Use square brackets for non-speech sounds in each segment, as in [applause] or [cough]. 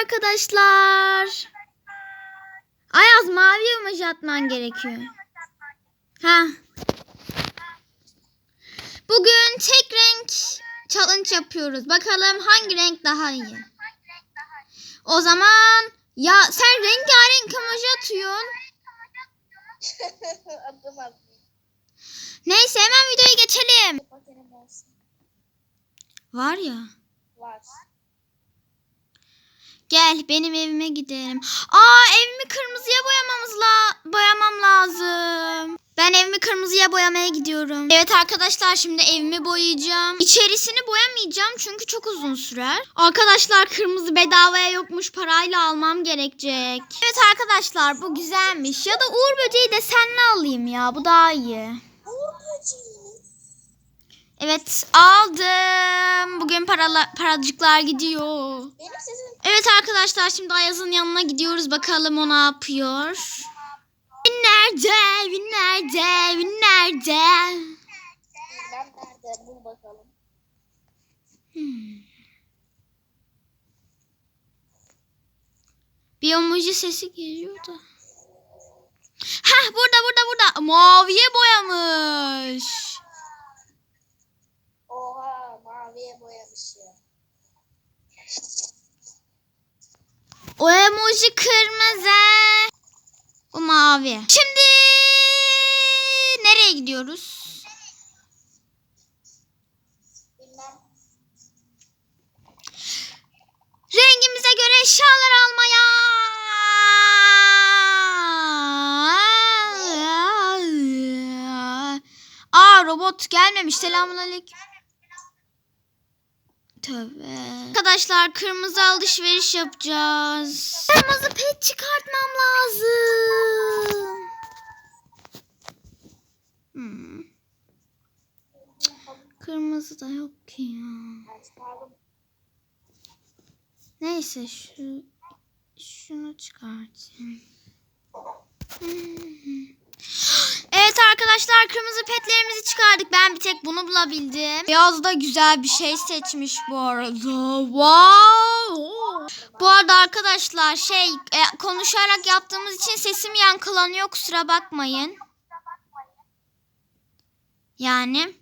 arkadaşlar. Ayaz mavi imaj atman gerekiyor. Ha. Bugün tek renk challenge yapıyoruz. Bakalım hangi renk daha iyi. O zaman ya sen rengarenk imaj atıyorsun. Neyse hemen videoya geçelim. Var ya. Var. Gel benim evime gidelim. Aa evimi kırmızıya boyamamız la boyamam lazım. Ben evimi kırmızıya boyamaya gidiyorum. Evet arkadaşlar şimdi evimi boyayacağım. İçerisini boyamayacağım çünkü çok uzun sürer. Arkadaşlar kırmızı bedavaya yokmuş parayla almam gerekecek. Evet arkadaşlar bu güzelmiş. Ya da uğur böceği de senle alayım ya bu daha iyi. Uğur böceği. Evet aldım. Bugün parala, paracıklar gidiyor. Evet arkadaşlar şimdi Ayaz'ın yanına gidiyoruz. Bakalım o ne yapıyor. Evin nerede? Evin nerede? Evin nerede? nerede. Bul bakalım. Hmm. Sesi geliyor da. Heh burada burada burada. Maviye boyamış. Oha maviye boyamış ya. O emoji kırmızı. Bu mavi. Şimdi nereye gidiyoruz? Rengimize göre eşyalar almaya. Aa robot gelmemiş. Selamünaleyküm. Tövbe. Arkadaşlar kırmızı alışveriş yapacağız. Kırmızı pet çıkartmam lazım. Hmm. Kırmızı da yok ki ya. Neyse şu şunu çıkartayım. Hmm. Arkadaşlar kırmızı petlerimizi çıkardık. Ben bir tek bunu bulabildim. Beyaz da güzel bir şey seçmiş bu arada. Wow. Bu arada arkadaşlar şey e, konuşarak yaptığımız için sesim yankılanıyor kusura bakmayın. Yani.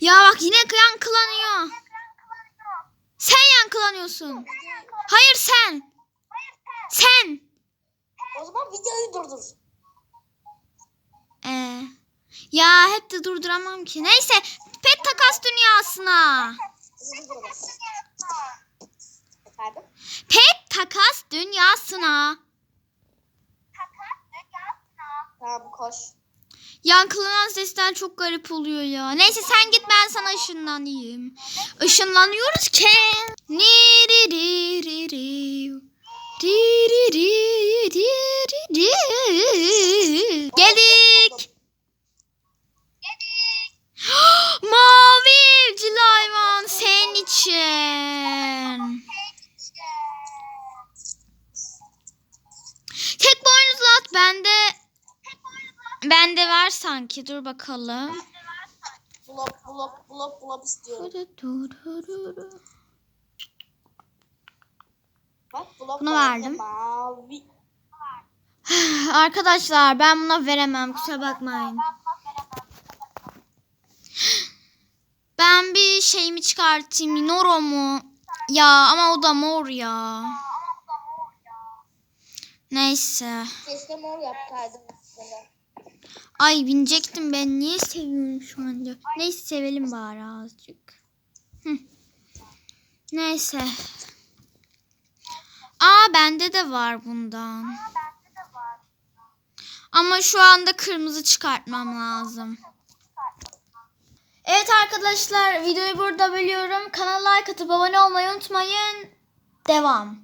Ya bak yine yankılanıyor. Sen yankılanıyorsun. Hayır sen. Sen. o zaman videoyu durdur. Ee, ya hep de durduramam ki. Neyse pet takas dünyasına. Pet takas dünyasına. Tamam koş. Yankılanan sesler çok garip oluyor ya. Neyse sen git ben sana ışınlanayım. Işınlanıyoruz ki. Niririririr. Ririririr. Geldik. Mavi evcil hayvan senin için. Tek boynuzlu at bende. Bende var sanki. Dur bakalım. Blop blop blop blop istiyorum. Bak blop Bunu verdim. Mavi. [sighs] Arkadaşlar ben buna veremem. Kusura bakmayın. Ben bir şeyimi çıkartayım. Noro mu? Ya ama o da mor ya. Neyse. Keşke mor yapsaydım. Ay binecektim ben. Niye seviyorum şu anda? Neyse sevelim bari azıcık. Hı. Neyse. Aa bende de var bundan. Ama şu anda kırmızı çıkartmam lazım. Evet arkadaşlar videoyu burada bölüyorum. Kanala like atıp abone olmayı unutmayın. Devam.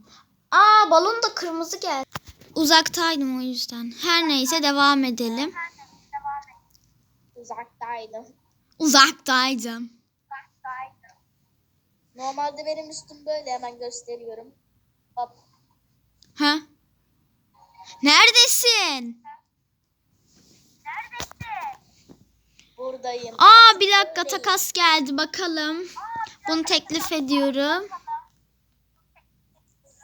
Aa balon da kırmızı geldi. Uzaktaydım o yüzden. Her neyse devam edelim. Uzaktaydım. Uzaktaydım. Normalde benim üstüm böyle hemen gösteriyorum. Hop. Ha? Neredesin? Buradayım. Aa bir dakika takas geldi bakalım. Bunu teklif ediyorum.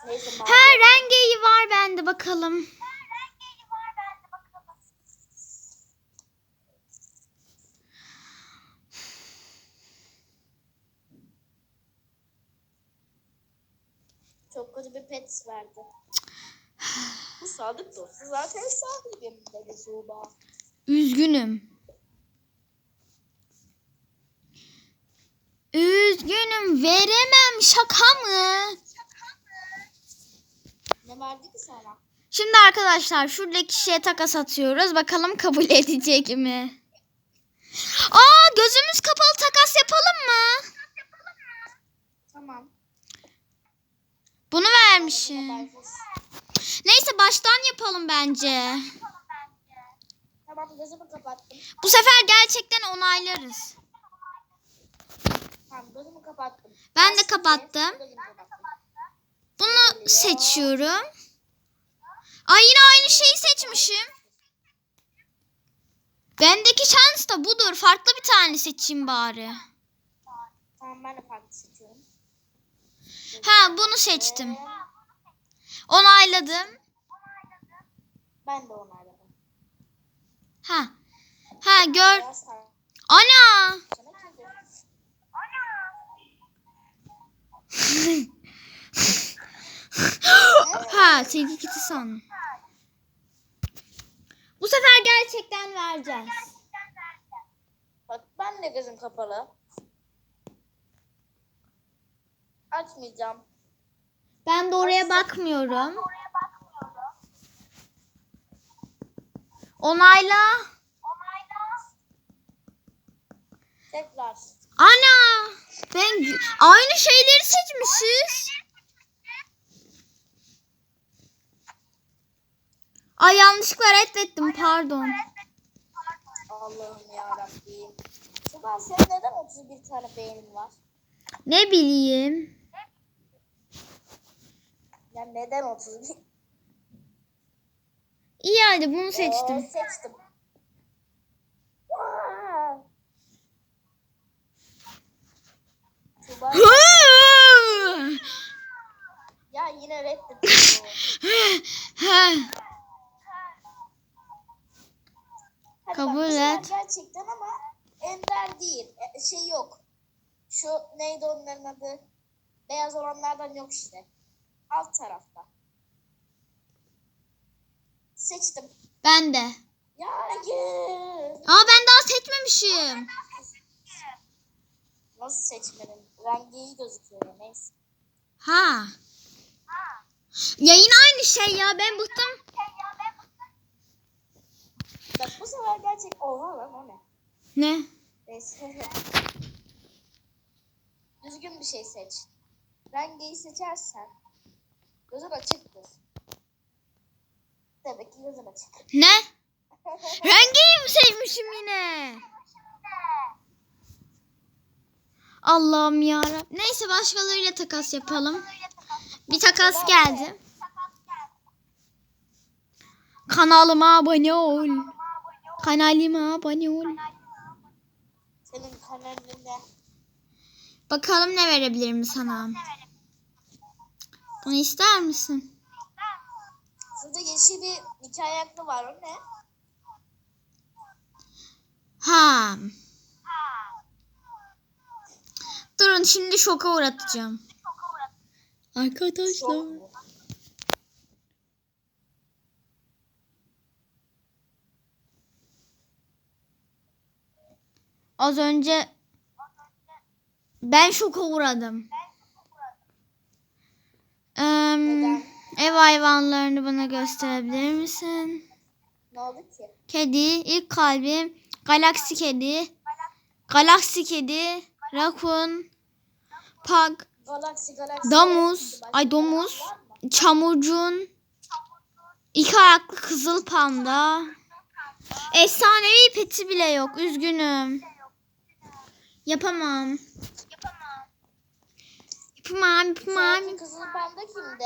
mavi? Ha rengeyi var bende bakalım. Pet verdi. Bu sadık dostu zaten sahibim dedi Zuba. Üzgünüm. Üzgünüm veremem şaka mı? Ne verdi ki sana? Şimdi arkadaşlar şuradaki kişiye takas atıyoruz. Bakalım kabul [laughs] edecek mi? Aa gözümüz kapalı takas yapalım mı? Tamam. Habersiz. Neyse baştan yapalım bence. Tamam gözümü kapattım. Bu sefer gerçekten onaylarız. Tamam gözümü kapattım. Ben de kapattım. Bunu seçiyorum. Ay yine aynı şeyi seçmişim. Bendeki şans da budur. Farklı bir tane seçeyim bari. Tamam ben de farklı seçiyorum. Ha bunu seçtim. Onayladım. Ben de onayladım. Ha. Ha gör. Ana. [laughs] ha sevgi kiti sandım. Bu sefer gerçekten vereceğiz. Bak ben de gözüm kapalı. Açmayacağım. Ben de oraya bakmıyorum. Onayla. Tekrar. Ana. Ben aynı şeyleri seçmişiz. Ay yanlışlıkla reddettim pardon. Allah'ım yarabbim. Şuban senin neden 31 tane beynin var? Ne bileyim. Ya neden 31? İyi hadi bunu seçtim. Ee, seçtim. Ya yine reddettim. Kabul et. Gerçekten ama ender değil. E, Şey yok. Şu neydi onların adı? Beyaz olanlardan yok işte. Alt tarafta. Seçtim. ben de. Ya hayır. Aa ben daha seçmemişim. Nasıl seçmenin? Rengi iyi gözüküyor neyse. Ha. Ya yine aynı şey ya ben bıktım. Bak bu sefer gerçek... Oha lan o ne? Ne? Neyse. Düzgün bir şey seç. Rengi seçersen gözün açıktır. Demek ki gözün açık. Ne? [laughs] Rengi mi sevmişim yine? Allah'ım yarabbim. Neyse başkalarıyla takas yapalım. Bir takas geldi. Kanalıma abone ol. Kanalıma abone ol. Senin kanalında Bakalım ne verebilirim sana. Bunu ister misin? Şurada yeşil bir iki ayaklı var o ne? Ha. Durun şimdi şoka uğratacağım. Arkadaşlar. Az önce ben şoka uğradım. Eee, Neden? ev hayvanlarını bana gösterebilir misin? Ne oldu ki? Kedi, ilk kalbim, galaksi kedi, galaksi kedi, rakun, pag, Galaksi galaksi. domuz, ay domuz, çamurcun, iki ayaklı kızıl panda. Efsanevi peti bile yok. Üzgünüm. Yapamam. Yapamam. Sanki kızıl panda kimde?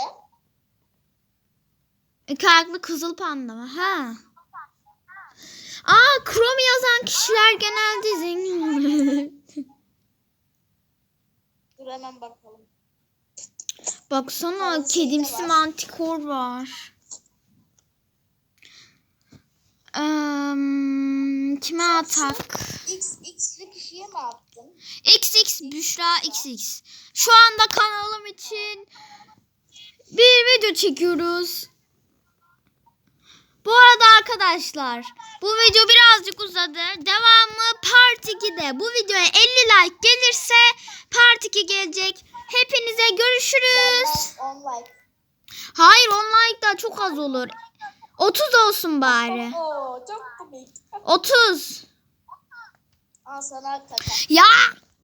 İki ayaklı kızıl panda mı? Ha. Aa, Chrome yazan kişiler genelde zengin. [laughs] Dur hemen bakalım. Baksana kedimsi var. mantikor var. Eee, kime atak? X, X'li kişiye mi attın? XX Büşra XX. Şu anda kanalım için bir video çekiyoruz. Bu arada arkadaşlar bu video birazcık uzadı. Devamı part 2'de. Bu videoya 50 like gelirse part 2 gelecek. Hepinize görüşürüz. Benden 10 like. Hayır 10 like daha çok az olur. 30 olsun bari. Oo, çok komik. 30. Al sana kaka. Ya